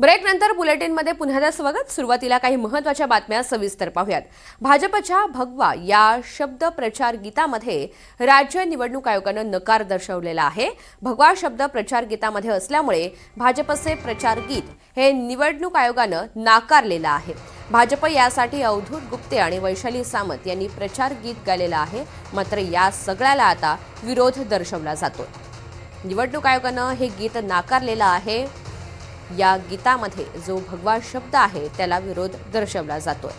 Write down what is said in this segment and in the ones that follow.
Break नंतर बुलेटिनमध्ये पुन्हा स्वागत. सुरुवातीला काही महत्त्वाच्या बातम्या सविस्तर पाहूयात. भाजपच्या भगवा या शब्द प्रचार गीतामध्ये राज्य निवडणूक आयोगानं नकार दर्शवलेला आहे. भगवा शब्द प्रचार गीतामध्ये असल्यामुळे भाजपचे प्रचार गीत हे निवडणूक आयोगानं नाकारलेलं आहे. भाजप यासाठी अवधूत गुप्ते आणि वैशाली सामंत यांनी प्रचार गीत गायलेलं आहे. मात्र या सगळ्याला आता विरोध दर्शवला जातो निवडणूक आयोगानं हे गीत नाकारलेलं आहे. या गीतामध्ये जो भगवा शब्द आहे त्याला विरोध दर्शवला जातोय.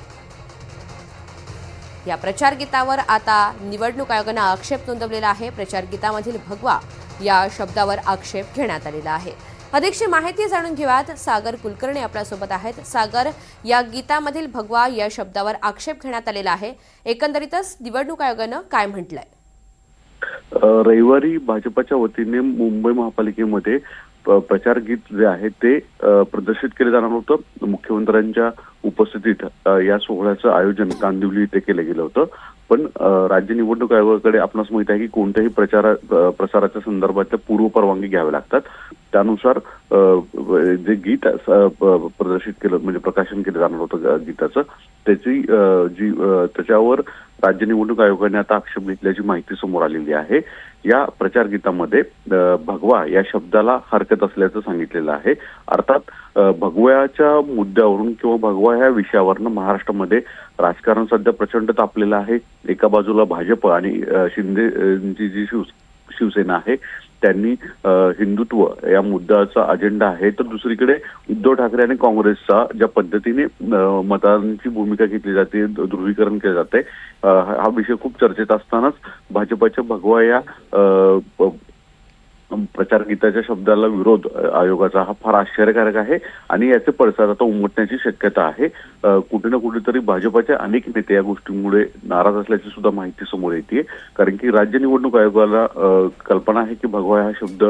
या प्रचार गीतावर आता निवडणूक आयोगानं आक्षेप नोंदवलेला आहे. प्रचार गीतामधील भगवा या शब्दावर आक्षेप घेण्यात आलेला आहे. अधिकची माहिती जाणून घेऊयात. सागर कुलकर्णी आपल्यासोबत आहेत. सागर या गीतामधील भगवा या शब्दावर आक्षेप घेण्यात आलेला आहे. एकंदरीतच निवडणूक आयोगानं काय म्हटलंय? रविवारी भाजपच्या वतीने मुंबई महापालिकेमध्ये प्रचार गीत जे आहे ते प्रदर्शित केले जाणार होतं. मुख्यमंत्र्यांच्या उपस्थितीत या सोहळ्याचं आयोजन कांदिवली इथे केलं गेलं होतं. पण राज्य निवडणूक आयोगाकडे आपणास माहीत आहे की कोणत्याही प्रचारा प्रसाराच्या संदर्भातल्या पूर्व परवानगी घ्याव्या लागतात. त्यानुसार जे गीत प्रदर्शित केलं म्हणजे प्रकाशन केलं जाणार होतं गीताचं त्याची जी त्याच्यावर राज्य निवडणूक आयोगाने आता आक्षेप घेतल्याची माहिती समोर आलेली आहे. या प्रचार गीतामध्ये भगवा या शब्दाला हरकत असल्याचं सांगितलेलं आहे. अर्थात भगव्याच्या मुद्द्यावरून किंवा भगवा ह्या विषयावरनं महाराष्ट्रामध्ये राजकारण सध्या प्रचंड तापलेलं आहे. एका बाजूला भाजप आणि शिंदेची जी शिव शिवसेना आहे त्यांनी हिंदुत्व या मुद्द्याचा अजेंडा आहे. तर दुसरीकडे उद्धव ठाकरे आणि काँग्रेसचा ज्या पद्धतीने मतांची भूमिका घेतली जाते ध्रुवीकरण केलं जाते हा विषय खूप चर्चेत असतानाच भाजपच्या भगवा या प्रचार गीताच्या शब्दाला विरोध आयोगाचा हा फार आश्चर्यकारक आहे आणि याचे पडसाद आता उमटण्याची शक्यता आहे. कुठे ना कुठेतरी भाजपाचे अनेक नेते या गोष्टींमुळे नाराज असल्याची सुद्धा माहिती समोर येते कारण की राज्य निवडणूक आयोगाला कल्पना आहे की भगवा हा शब्द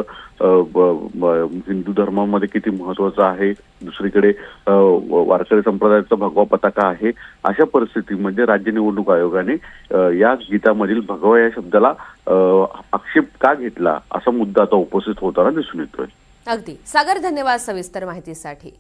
हिंदू धर्मामध्ये किती महत्त्वाचा आहे दुसरीकडे वारकरी संप्रदायाचा भगवा पताका आहे. अशा परिस्थितीमध्ये राज्य निवडणूक आयोगाने या गीतामधील भगवा या शब्दाला आक्षेप का घेतला असा मुद्दा आता उपस्थित होताना दिसून येतोय. अगदी. सागर धन्यवाद सविस्तर माहितीसाठी.